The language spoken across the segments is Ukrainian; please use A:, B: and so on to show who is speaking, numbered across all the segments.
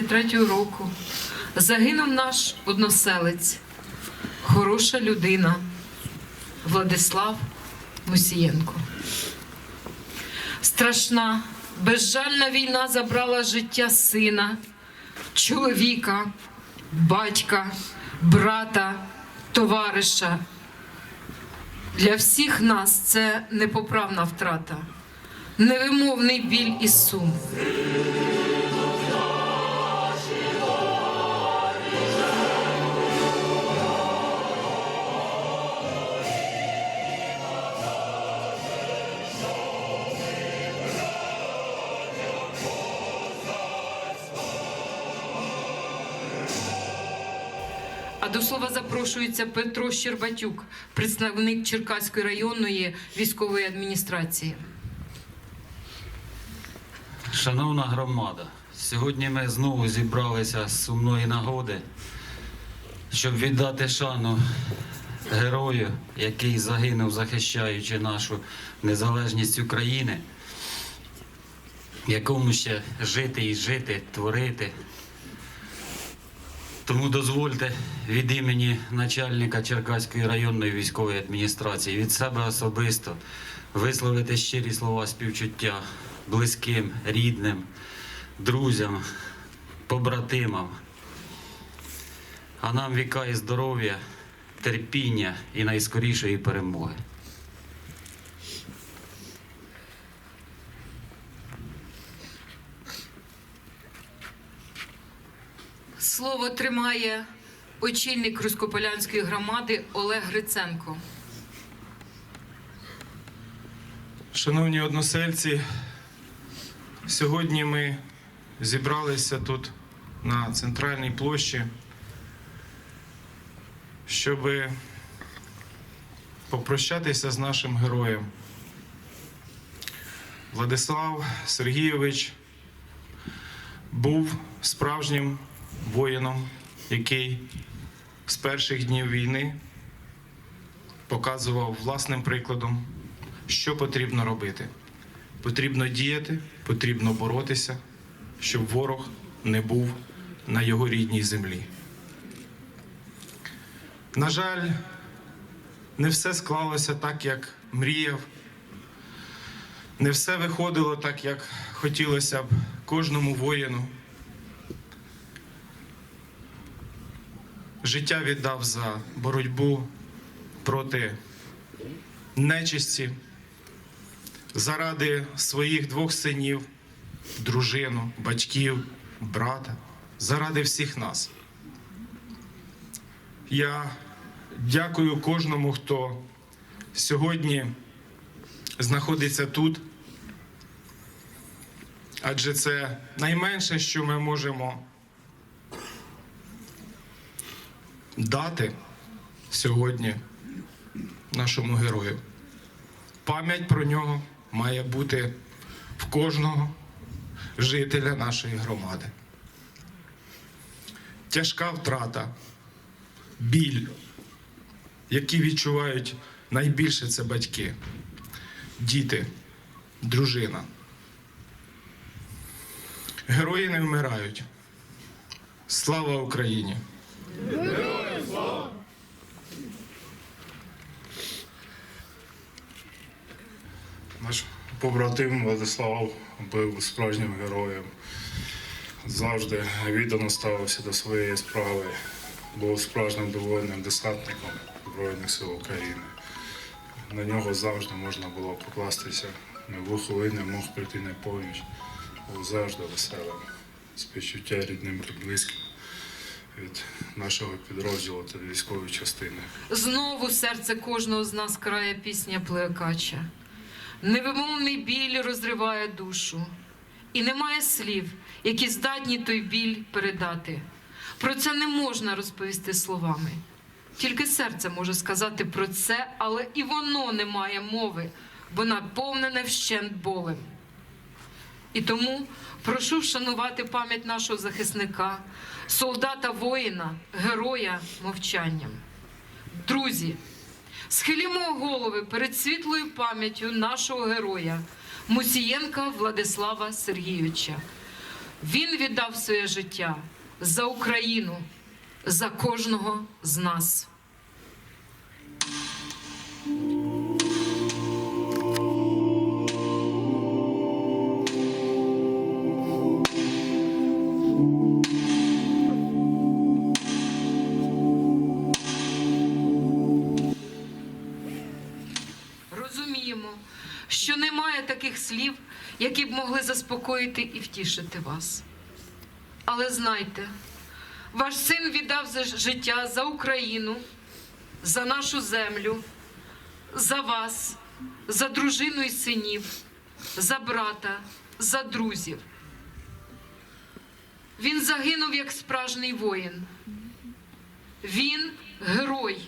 A: 2023 року загинув наш односелець, хороша людина Владислав Мусієнко. Страшна, безжальна війна забрала життя сина, чоловіка, батька, брата, товариша. Для всіх нас це непоправна втрата, невимовний біль і сум. А до слова запрошується Петро Щербатюк, представник Черкаської районної військової адміністрації.
B: Шановна громада, сьогодні ми знову зібралися з сумної нагоди, щоб віддати шану герою, який загинув, захищаючи нашу незалежність України, якому ще жити і жити, творити. Тому дозвольте від імені начальника Черкаської районної військової адміністрації від себе особисто висловити щирі слова співчуття близьким, рідним, друзям, побратимам. А нам віка і здоров'я, терпіння і найскорішої перемоги.
A: Слово тримає очільник Руськополянської громади Олег Гриценко.
C: Шановні односельці, сьогодні ми зібралися тут на центральній площі, щоб попрощатися з нашим героєм. Владислав Сергійович був справжнім воїном, який з перших днів війни показував власним прикладом, що потрібно робити. Потрібно діяти, потрібно боротися, щоб ворог не був на його рідній землі. На жаль, не все склалося так, як мріяв. Не все виходило так, як хотілося б кожному воїну. Життя віддав за боротьбу проти нечисті, заради своїх двох синів, дружину, батьків, брата, заради всіх нас. Я дякую кожному, хто сьогодні знаходиться тут, адже це найменше, що ми можемо дати сьогодні нашому герою. Пам'ять про нього має бути в кожного жителя нашої громади. Тяжка втрата, біль, які відчувають найбільше це батьки, діти, дружина. Герої не вмирають. Слава Україні!
D: Наш побратим Владислав був справжнім героєм. Завжди віддано ставився до своєї справи, був справжнім довольним десантником Збройних сил України. На нього завжди можна було покластися. Не був хвилини, мог прийти на поміч. Був завжди веселим. Співчуття рідним та близьким від нашого підрозділу та військової частини.
A: Знову серце кожного з нас крає пісня Плекача. Невимовний біль розриває душу, і немає слів, які здатні той біль передати. Про це не можна розповісти словами. Тільки серце може сказати про це, але і воно не має мови, бо наповнене вщент болем. І тому прошу вшанувати пам'ять нашого захисника, солдата воїна, героя мовчанням. Друзі, схилімо голови перед світлою пам'яттю нашого героя Мусієнка Владислава Сергійовича. Він віддав своє життя за Україну, за кожного з нас. Розуміємо, що немає таких слів, які б могли заспокоїти і втішити вас. Але знайте, ваш син віддав життя за Україну, за нашу землю, за вас, за дружину і синів, за брата, за друзів. Він загинув як справжній воїн. Він герой.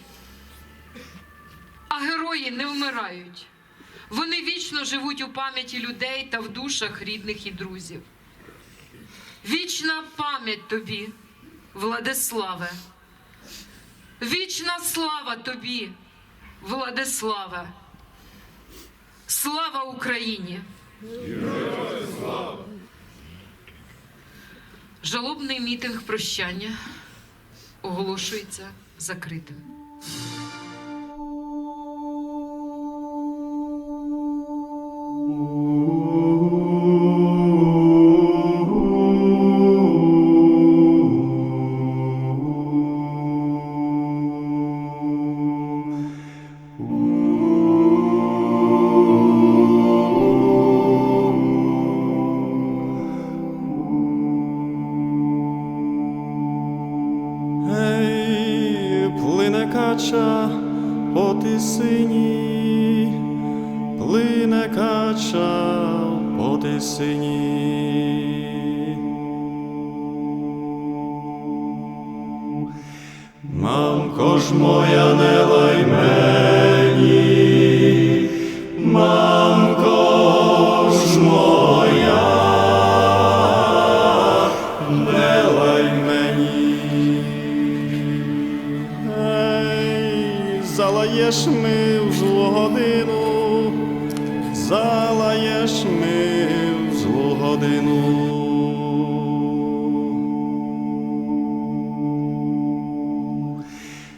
A: А герої не вмирають. Вони вічно живуть у пам'яті людей та в душах рідних і друзів. Вічна пам'ять тобі, Владиславе. Вічна слава тобі, Владиславе. Слава Україні! Жалобний мітинг прощання оголошується закритим.
E: Плине кача по тисині. Мамко ж моя, не лай мені, мамко ж моя, не лай мені. Ей, залаєш ми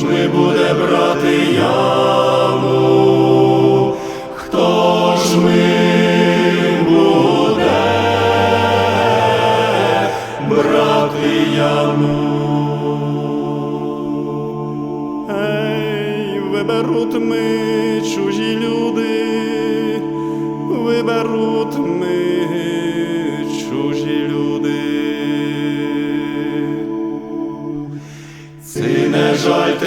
E: Хто ми буде брати яму?